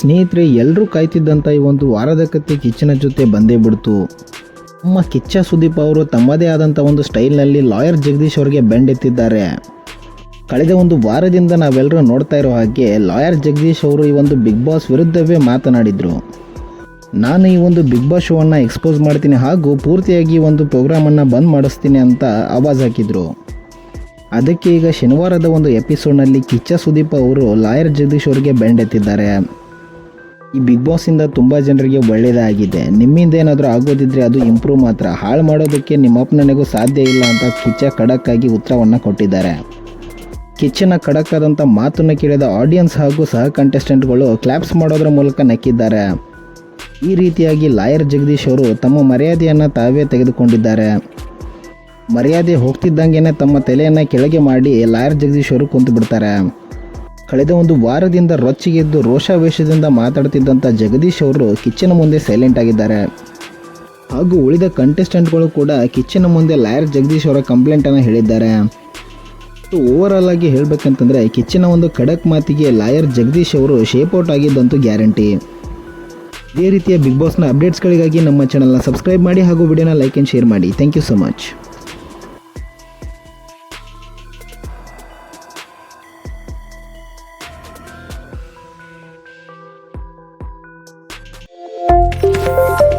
ಸ್ನೇಹಿತರೆ ಎಲ್ಲರೂ ಕಾಯ್ತಿದ್ದಂಥ ಈ ಒಂದು ವಾರದ ಕತೆ ಕಿಚ್ಚನ ಜೊತೆ ಬಂದೇ ಬಿಡ್ತು. ನಮ್ಮ ಕಿಚ್ಚ ಸುದೀಪ್ ಅವರು ತಮ್ಮದೇ ಆದಂಥ ಒಂದು ಸ್ಟೈಲ್ನಲ್ಲಿ ಲಾಯರ್ ಜಗದೀಶ್ ಅವರಿಗೆ ಬೆಂಡೆತ್ತಿದ್ದಾರೆ. ಕಳೆದ ಒಂದು ವಾರದಿಂದ ನಾವೆಲ್ಲರೂ ನೋಡ್ತಾ ಇರೋ ಹಾಗೆ ಲಾಯರ್ ಜಗದೀಶ್ ಅವರು ಈ ಒಂದು ಬಿಗ್ ಬಾಸ್ ವಿರುದ್ಧವೇ ಮಾತನಾಡಿದರು. ನಾನು ಈ ಒಂದು ಬಿಗ್ ಬಾಸ್ ಶೋವನ್ನು ಎಕ್ಸ್ಪೋಸ್ ಮಾಡ್ತೀನಿ ಹಾಗೂ ಪೂರ್ತಿಯಾಗಿ ಒಂದು ಪ್ರೋಗ್ರಾಮನ್ನು ಬಂದ್ ಮಾಡಿಸ್ತೀನಿ ಅಂತ ಆವಾಜ್ ಹಾಕಿದರು. ಅದಕ್ಕೆ ಈಗ ಶನಿವಾರದ ಒಂದು ಎಪಿಸೋಡ್ನಲ್ಲಿ ಕಿಚ್ಚ ಸುದೀಪ್ ಅವರು ಲಾಯರ್ ಜಗದೀಶ್ ಅವರಿಗೆ ಬೆಂಡ್ ಎತ್ತಿದ್ದಾರೆ ಈ ಬಿಗ್ ಬಾಸಿಂದ ತುಂಬ ಜನರಿಗೆ ಒಳ್ಳೆಯದಾಗಿದೆ ನಿಮ್ಮಿಂದ ಏನಾದರೂ ಆಗೋದಿದ್ರೆ ಅದು ಇಂಪ್ರೂವ್ ಮಾತ್ರ. ಹಾಳು ಮಾಡೋದಕ್ಕೆ ನಿಮ್ಮಪ್ಪನನೆಗೂ ಸಾಧ್ಯ ಇಲ್ಲ ಅಂತ ಕಿಚ್ಚ ಖಡಕ್ಕಾಗಿ ಉತ್ತರವನ್ನು ಕೊಟ್ಟಿದ್ದಾರೆ. ಕಿಚ್ಚನ ಖಡಕ್ ಆದಂಥ ಮಾತನ್ನು ಕೇಳಿದ ಆಡಿಯನ್ಸ್ ಹಾಗೂ ಸಹ ಕಂಟೆಸ್ಟೆಂಟ್ಗಳು ಕ್ಲಾಪ್ಸ್ ಮಾಡೋದ್ರ ಮೂಲಕ ನಕ್ಕಿದ್ದಾರೆ. ಈ ರೀತಿಯಾಗಿ ಲಾಯರ್ ಜಗದೀಶ್ ಅವರು ತಮ್ಮ ಮರ್ಯಾದೆಯನ್ನು ತಾವೇ ತೆಗೆದುಕೊಂಡಿದ್ದಾರೆ. ಮರ್ಯಾದೆ ಹೋಗ್ತಿದ್ದಂಗೆ ತಮ್ಮ ತಲೆಯನ್ನು ಕೆಳಗೆ ಮಾಡಿ ಲಾಯರ್ ಜಗದೀಶ್ ಅವರು ಕುಂತು ಬಿಡ್ತಾರೆ ಕಳೆದ ಒಂದು ವಾರದಿಂದ ರೊಚ್ಚಿಗೆದ್ದು ರೋಷಾವೇಶದಿಂದ ಮಾತಾಡ್ತಿದ್ದಂಥ ಜಗದೀಶ್ ಅವರು ಕಿಚ್ಚನ ಮುಂದೆ ಸೈಲೆಂಟ್ ಆಗಿದ್ದಾರೆ. ಹಾಗೂ ಉಳಿದ ಕಂಟೆಸ್ಟೆಂಟ್ಗಳು ಕೂಡ ಕಿಚ್ಚನ ಮುಂದೆ ಲಾಯರ್ ಜಗದೀಶ್ ಅವರ ಕಂಪ್ಲೇಂಟನ್ನು ಹೇಳಿದ್ದಾರೆ. ಓವರ್ ಆಲ್ ಆಗಿ ಹೇಳಬೇಕಂತಂದರೆ ಕಿಚ್ಚನ ಒಂದು ಖಡಕ್ ಮಾತಿಗೆ ಲಾಯರ್ ಜಗದೀಶ್ ಅವರು ಶೇಪ್ ಔಟ್ ಆಗಿದ್ದಂತೂ ಗ್ಯಾರಂಟಿ ಇದೇ ರೀತಿಯ ಬಿಗ್ ಬಾಸ್ನ ಅಪ್ಡೇಟ್ಸ್ಗಳಿಗಾಗಿ ನಮ್ಮ ಚಾನಲ್ನ ಸಬ್ಸ್ಕ್ರೈಬ್ ಮಾಡಿ ಹಾಗೂ ವಿಡಿಯೋನ ಲೈಕ್ ಆ್ಯಂಡ್ ಶೇರ್ ಮಾಡಿ. Thank you so much Música